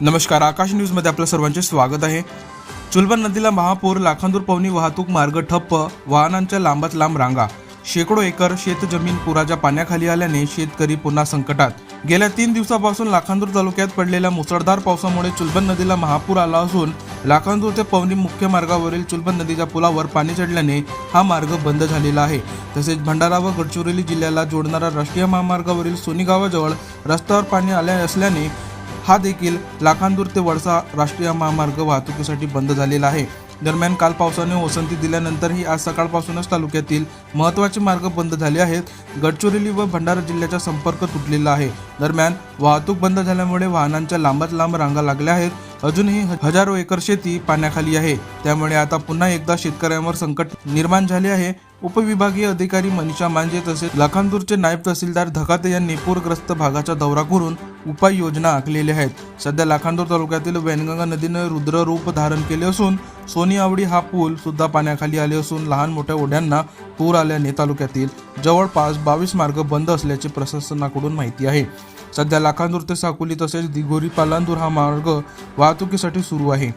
नमस्कार आकाश न्यूजमध्ये आपलं सर्वांचे स्वागत आहे. चुलबन नदीला महापूर लाखांदूर पवनी वाहतूक मार्ग ठप्प वाहनांच्या लांबात लांब रांगा. शेकडो एकर शेतजमीन पुराच्या पाण्याखाली आल्याने शेतकरी पुन्हा संकटात. गेल्या तीन दिवसापासून लाखांदूर तालुक्यात पडलेल्या मुसळधार पावसामुळे चुलबन नदीला महापूर आला असून लाखांदूर ते पवनी मुख्य मार्गावरील चुलबन नदीच्या पुलावर पाणी चढल्याने हा मार्ग बंद झालेला आहे. तसेच भंडारा व गडचिरोली जिल्ह्याला जोडणारा राष्ट्रीय महामार्गावरील सोनी गावाजवळ रस्त्यावर पाणी आले असल्याने हा देखील लाखांदूर ते वडसा राष्ट्रीय महामार्ग वाहतुकीसाठी बंद झालेला आहे. दरम्यान काल पावसाने ओसंती दिल्यानंतरही आज सकाळपासूनच तालुक्यातील महत्त्वाचे मार्ग बंद झाले आहेत. गडचिरोली व भंडारा जिल्ह्याचा संपर्क तुटलेला आहे. दरम्यान वाहतूक बंद झाल्यामुळे वाहनांच्या लांबात लांब रांगा लागल्या आहेत. अजूनही हजारो एकर शेती पाण्याखाली आहे. त्यामुळे आता पुन्हा एकदा शेतकऱ्यांवर संकट निर्माण झाले आहे. उपविभागीय अधिकारी मनीषा मांजे तसेच लखानदूरचे नायब तहसीलदार धकाते यांनी पूरग्रस्त भागाचा दौरा करून उपाययोजना आखलेल्या आहेत. सध्या लाखांदूर तालुक्यातील वैनगंगा नदीनं रुद्र रूप धारण केले असून सोनी आवडी हा पूल सुद्धा पाण्याखाली आले असून लहान मोठ्या ओढ्यांना पूर आल्याने तालुक्यातील जवळपास बावीस मार्ग बंद असल्याचे प्रशासनाकडून माहिती आहे. सध्या लाखांदूर ते साकुली तसेच दिघोरी पालांदूर हा मार्ग वाहतुकीसाठी सुरू आहे.